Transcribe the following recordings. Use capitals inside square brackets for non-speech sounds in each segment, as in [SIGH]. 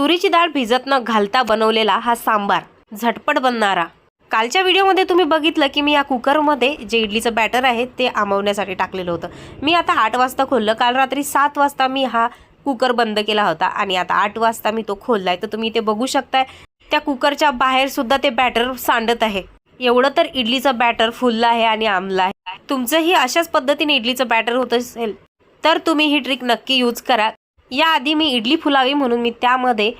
तुरीची डाळ भिजत न घालता बनवलेला हा सांबार झटपट बनणारा. कालच्या व्हिडिओमध्ये तुम्ही बघितलं की मी या कुकरमध्ये जे इडलीचं बॅटर आहे ते आमवण्यासाठी टाकलेलं होतं. मी आता आठ वाजता खोललं. काल रात्री सात वाजता मी हा कुकर बंद केला होता आणि आता आठ वाजता मी तो खोललाय. तर तुम्ही इथे बघू शकताय त्या कुकरच्या बाहेर सुद्धा ते बॅटर सांडत आहे. एवढं तर इडलीचं बॅटर फुललं आहे आणि आमलं आहे. तुमचंही अशाच पद्धतीने इडलीचं बॅटर होत असेल तर तुम्ही ही ट्रिक नक्की यूज करा. याआधी मी इडली फुलावी म्हणून मी त्यामध्ये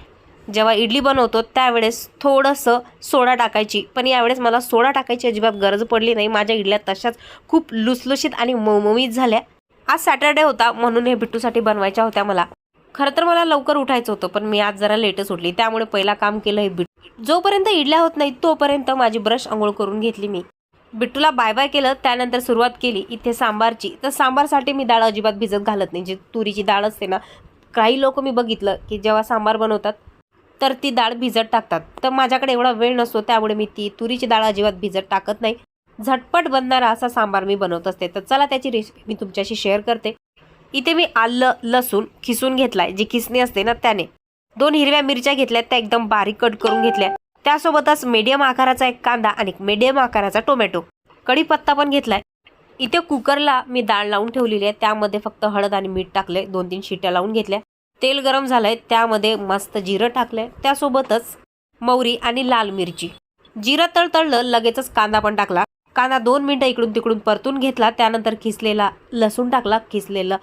जेव्हा इडली बनवतो त्यावेळेस थोडंसं सोडा टाकायची. पण यावेळेस मला सोडा टाकायची अजिबात गरज पडली नाही. माझ्या इडल्या तशाच खूप लुसलुशीत आणि मौममीत झाल्या. आज सॅटर्डे होता म्हणून हे बिट्टूसाठी बनवायच्या होत्या मला. खरं तर मला लवकर उठायचं होतं पण मी आज जरा लेटच उठली. त्यामुळे पहिला काम केलं हे बिट्टू. जोपर्यंत इडल्या होत नाही तोपर्यंत माझी ब्रश आंघोळ करून घेतली मी. बिट्टूला बाय बाय केलं त्यानंतर सुरुवात केली इथे सांबारची. तर सांबारसाठी मी डाळ अजिबात भिजत घालत नाही. जी तुरीची डाळ असते ना काही लोक मी बघितलं की जेव्हा सांबार बनवतात तर ती डाळ भिजत टाकतात. तर माझ्याकडे एवढा वेळ नसतो त्यामुळे मी ती तुरीची डाळ अजिबात भिजत टाकत नाही. झटपट बनणारा असा सांबार मी बनवत असते. तर चला त्याची रेसिपी मी तुमच्याशी शेअर करते. इथे मी आलं लसूण खिसून घेतलाय जी खिसणी असते ना त्याने. दोन हिरव्या मिरच्या घेतल्या त्या एकदम बारीक कट करून घेतल्या. त्यासोबतच मीडियम आकाराचा एक कांदा आणि मीडियम आकाराचा टोमॅटो कढीपत्ता पण घेतलाय. इथे कुकरला मी डाळ लावून ठेवलेली आहे. त्यामध्ये फक्त हळद आणि मीठ टाकले दोन तीन शिट्ट्या लावून घेतल्या. तेल गरम झालंय. त्यामध्ये मस्त जिरं टाकलंय. त्यासोबतच मोहरी आणि लाल मिरची. जिरं तळतळलं लगेचच कांदा पण टाकला. कांदा दोन मिनटं इकडून तिकडून परतून घेतला. त्यानंतर खिसलेला लसूण टाकला. खिसलेलं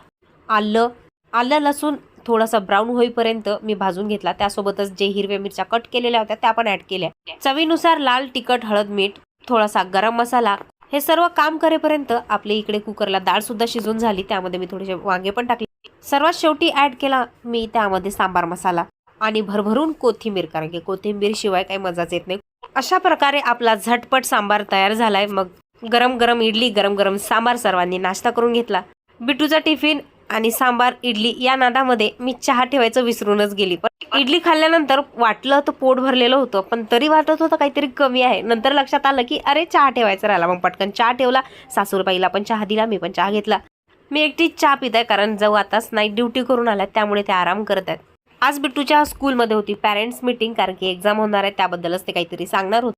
आलं. आलं लसूण थोडासा ब्राऊन होईपर्यंत मी भाजून घेतला. त्यासोबतच जे हिरव्या मिरच्या कट केलेल्या होत्या त्या पण ऍड केल्या. चवीनुसार लाल तिखट हळद मीठ थोडासा गरम मसाला हे सर्व काम करेपर्यंत आपल्या इकडे कुकरला डाळसुद्धा शिजून झाली. त्यामध्ये मी थोडेसे वांगे पण टाकले. सर्वात शेवटी ॲड केला मी त्यामध्ये सांबार मसाला आणि भरभरून कोथिंबीर कारण की कोथिंबीर शिवाय काही मजाच येत नाही. अशा प्रकारे आपला झटपट सांबार तयार झालाय. मग गरम गरम इडली गरम गरम सांबार सर्वांनी नाश्ता करून घेतला. बिटूचा टिफिन आणि सांबार इडली या नादामध्ये मी चहा ठेवायचं विसरूनच गेली. पण इडली खाल्ल्यानंतर वाटलं तर पोट भरलेलं होतं पण तरी वाटत होतं काहीतरी कमी आहे. नंतर लक्षात आलं की अरे चहा ठेवायचा राहिला मग पटकन. चहा ठेवला सासूरबाईला पण चहा दिला मी पण चहा घेतला. मी एकटी चहा पित आहे कारण जाऊ आताच नाईट ड्युटी करून आल्या त्यामुळे ते आराम करत आहेत. आज बिट्टूच्या स्कूलमध्ये होती पॅरेंट्स मीटिंग कारण की एक्झाम होणार आहे त्याबद्दलच ते काहीतरी सांगणार होते.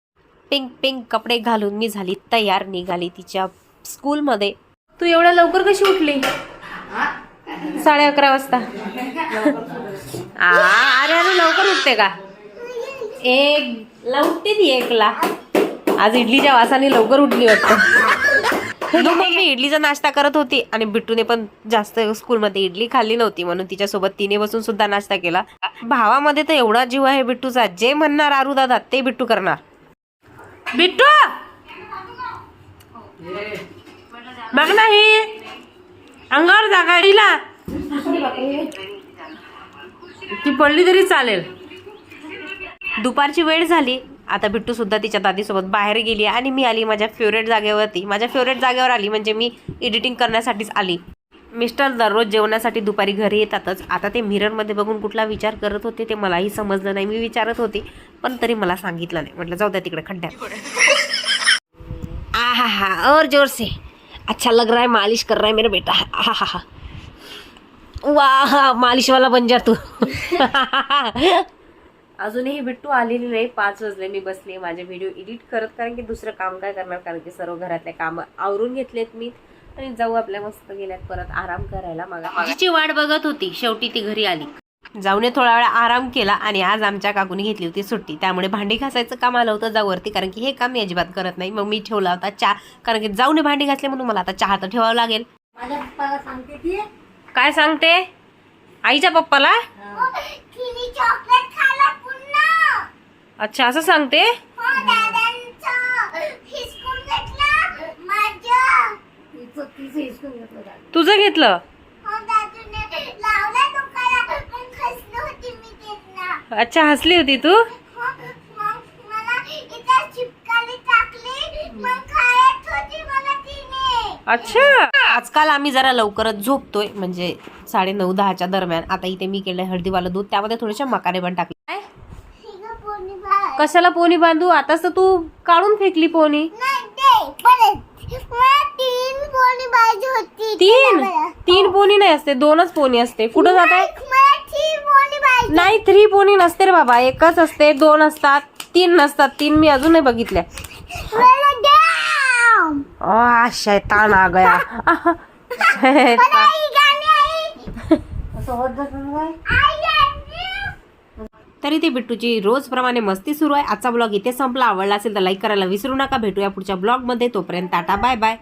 पिंक पिंक कपडे घालून मी झाली तयार निघाली तिच्या स्कूलमध्ये तू एवढ्या लवकर कशी उठली? साडे अकरा वाजता. अरे अरे लवकर उठते का? एक ला उठते ती एकला. आज इडलीच्या वासाने लवकर उठली वाटतं. मी इडलीचा नाश्ता करत होती आणि बिट्टूने पण जास्त स्कूलमध्ये इडली खाल्ली नव्हती म्हणून तिच्यासोबत तिने बसून सुद्धा नाश्ता केला. भावामध्ये तर एवढा जीव आहे बिट्टूचा जे म्हणणार आरू दादा ते बिट्टू करणार. बिट्टू! बघ नाही. अंगावर जागा हिला. ती पडली तरी चालेल. दुपारची वेळ झाली. आता बिट्टू सुद्धा तिच्या दादीसोबत बाहेर गेली आणि मी आली माझ्या फेवरेट जागेवरती. माझ्या फेवरेट जागेवर आली म्हणजे मी एडिटिंग करण्यासाठीच आली. मिस्टर दररोज जेवणासाठी दुपारी घरी येतातच. आता ते मिररमध्ये बघून कुठला विचार करत होते ते मलाही समजलं नाही. मी विचारत होते पण तरी मला सांगितलं नाही. म्हटलं जाऊ द्या तिकडे खड्ड्यात. आहा हा और जोर से अच्छा लग रहा है मालिश कर रहा है मेरा बेटा। हा हा हा वाह मालिश वाला बन जा तू। [LAUGHS] अजूनही बिट्टू आलेली नाही पाच वाजले मी बसले माझे व्हिडिओ एडिट करत कारण की दुसरं काम काय करणार? कारण की सर्व घरातले काम आवरून घेतलेत मी. आणि जाऊ आपल्या मस्त गेल्यात परत आराम करायला मागा वाट बघत होती शेवटी ती घरी आली. जाऊने थोडा वेळ आराम केला आणि आज आमच्या काकूने घेतली होती सुट्टी. त्यामुळे भांडी घासायचं काम आलं होतं जाऊवरती कारण की हे काम मी अजिबात करत नाही. मग मी ठेवला होता चहा कारण की जाऊने भांडी घासले म्हणून मला आता चहा तर ठेवावं लागेल. काय सांगते? आईच्या पप्पाला? तिने चॉकलेट खाला पुन्हा. अच्छा असं सांगते? हो दादांचं हिसकून घेतला माझं तिचं तिचं हिसकून घेतलं दादा तुझं घेतलं हो दादूने लावला डोक्याला पण खसली होती मी त्यांना अच्छा हसली होती तू? हो मग मला इथं चिपकाली टाकली. मग खायत होती मला तिने. अच्छा. आजकाल आम्ही जरा लवकरच झोपतोय म्हणजे साडे नऊ दहाच्या दरम्यान. आता इथे मी केलंय हळदीवालं दूध त्यामध्ये थोडेसे मकाने पण टाकले? ही कशाला पोनी बांधू? आताच तर तू काढून फेकली पोनी. नाही दे परत. मला तीन पोनी पाहिजे होती. तीन? त्याला मला. तीन पोनी नाही असते दोनच पोनी असते. कुठं जात आहे मला तीन पोनी पाहिजे पाहिजे नाही थ्री पोनी नसते रे बाबा. एकच असते दोन असतात तीन नसतात. तीन मी अजून नाही बघितल्या. आ शैतान आ गया. शैतान. तरी ते बिट्टूची रोजप्रमाणे मस्ती सुरू आहे. आजचा ब्लॉग इथे संपला. आवडला असेल तर लाईक करायला विसरू नका. भेटूया पुढच्या ब्लॉगमध्ये तोपर्यंत टाटा बाय बाय